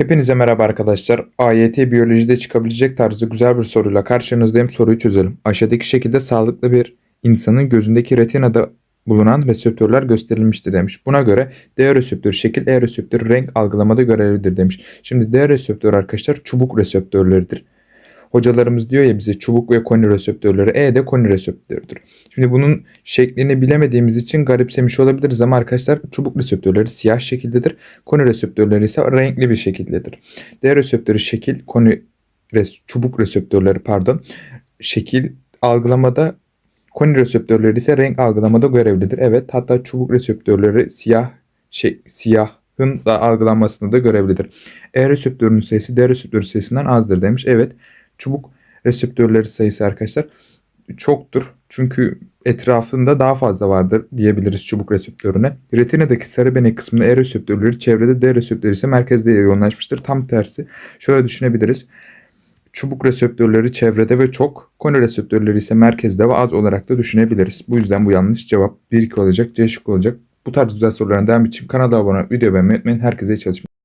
Hepinize merhaba arkadaşlar. AYT biyolojide çıkabilecek tarzda güzel bir soruyla karşınızdayım. Soruyu çözelim. Aşağıdaki şekilde sağlıklı bir insanın gözündeki retinada bulunan reseptörler gösterilmiştir demiş. Buna göre D reseptörü şekil, E reseptörü renk algılamada görevlidir demiş. Şimdi D reseptörü arkadaşlar çubuk reseptörleridir. Hocalarımız diyor ya bize çubuk ve koni reseptörleri. E de koni reseptörüdür. Şimdi bunun şeklini bilemediğimiz için garipsemiş olabiliriz ama arkadaşlar çubuk reseptörleri siyah şekildedir. Koni reseptörleri ise renkli bir şekildedir. D reseptörü şekil, koni res, çubuk reseptörleri pardon. Şekil algılamada koni reseptörleri ise renk algılamada görevlidir. Evet hatta çubuk reseptörleri siyah şey, siyahın da algılanmasında da görevlidir. E reseptörünün sayısı D reseptörü sayısından azdır demiş. Evet çubuk reseptörleri sayısı arkadaşlar çoktur. Çünkü etrafında daha fazla vardır diyebiliriz çubuk reseptörüne. Retinadaki sarı benek kısmında E reseptörleri çevrede D reseptörü ise merkezde yoğunlaşmıştır. Tam tersi. Şöyle düşünebiliriz. Çubuk reseptörleri çevrede ve çok, koni reseptörleri ise merkezde ve az olarak da düşünebiliriz. Bu yüzden bu yanlış cevap 1-2 olacak, C şıkkı olacak. Bu tarz güzel soruların devam için kanala abone video beğenmeyi unutmayın. Herkese iyi çalışmalar.